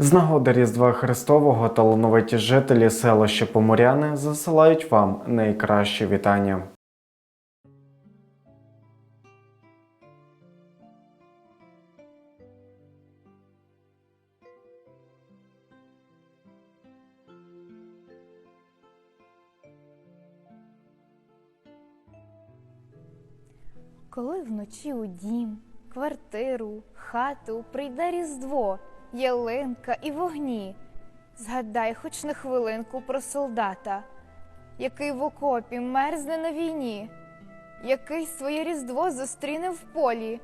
З нагоди Різдва Христового талановиті жителі селища Поморяни засилають вам найкращі вітання. Коли вночі у дім, квартиру, хату прийде Різдво, ялинка і вогні, згадай хоч на хвилинку про солдата, який в окопі мерзне на війні, який своє Різдво зустріне в полі,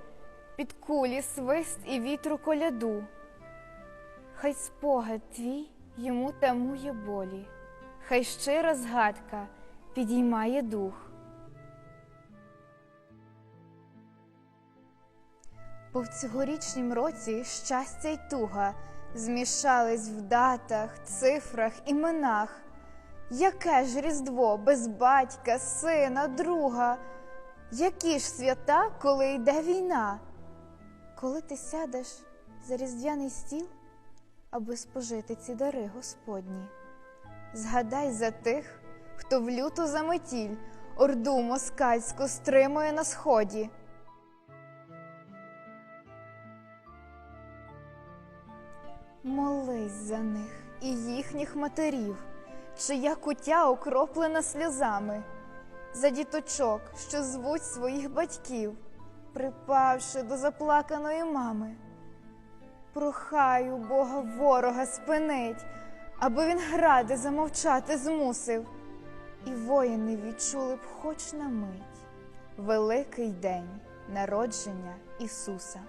під кулі свист і вітру коляду. Хай спогад твій йому тамує болі, хай щира згадка підіймає дух. Бо в цьогорічнім році щастя й туга змішались в датах, цифрах, іменах. Яке ж Різдво без батька, сина, друга? Які ж свята, коли йде війна? Коли ти сядеш за різдвяний стіл, аби спожити ці дари Господні, згадай за тих, хто в люту заметіль орду москальську стримує на сході. Молись за них і їхніх матерів, чия куття окроплена сльозами, за діточок, що звуть своїх батьків, припавши до заплаканої мами. Прохаю Бога ворога спинить, аби він гради замовчати змусив, і воїни відчули б хоч на мить великий день народження Ісуса.